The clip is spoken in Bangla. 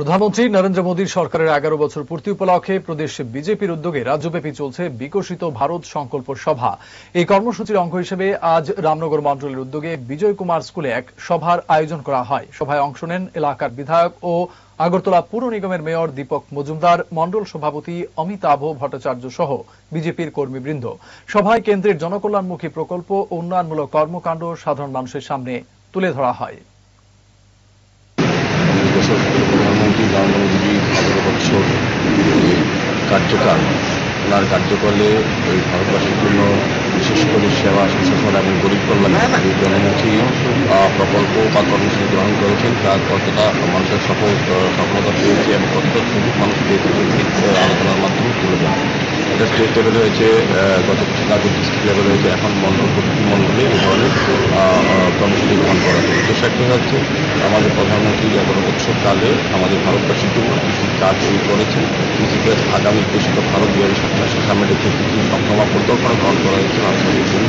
প্রধানমন্ত্রী নরেন্দ্র মোদীর সরকারের এগারো বছর পূর্তি উপলক্ষে প্রদেশ বিজেপির উদ্যোগে রাজ্যব্যাপী চলছে বিকশিত ভারত সংকল্প সভা। এই কর্মসূচির অঙ্গ হিসেবে আজ রামনগর মন্ডলের উদ্যোগে বিজয় কুমার স্কুলে এক সভার আয়োজন করা হয়। সভায় অংশ নেন এলাকার বিধায়ক ও আগরতলা পুর নিগমের মেয়র দীপক মজুমদার, মন্ডল সভাপতি অমিতাভ ভট্টাচার্য সহ বিজেপির কর্মীবৃন্দ। সভায় কেন্দ্রের জনকল্যাণমুখী প্রকল্প উন্নয়নমূলক কর্মকাণ্ড সাধারণ মানুষের সামনে তুলে ধরা হয়। মোদী আঠারো বছর কার্যকাল ওনার কার্যকালে এই ভারতবাসীর জন্য বিশেষ করে সেবা, সুশাসন এবং গরিব কল্যাণ এই জনমুখী প্রকল্প বা কর্মসূচি গ্রহণ করেছেন। তার কতটা মানুষের সফল সফলতা পেয়েছে এবং কতটা সুযোগ মানুষ পেয়েছে আলোচনার মাধ্যমে তুলে ধরা এটা স্টেট লেভেলে হয়েছে গত আগে ডিস্ট্রিক্ট লেভেলে হয়েছে এখন মন্ডল প্রতিটি মন্ডলে এই ধরনের কর্মসূচি গ্রহণ করা হয়েছে উদ্দেশ্য একটা হচ্ছে? আমাদের প্রধানমন্ত্রী এগারো বছর কালে আমাদের ভারতবাসীর জন্য কিছু কাজ শুরু করেছেন। কৃষিতে আগামী বিকশিত ভারত দু হাজার সাতাশি রেখে কিছু সক্ষমা পরিকল্পনা গ্রহণ করা হয়েছে ভারতের জন্য।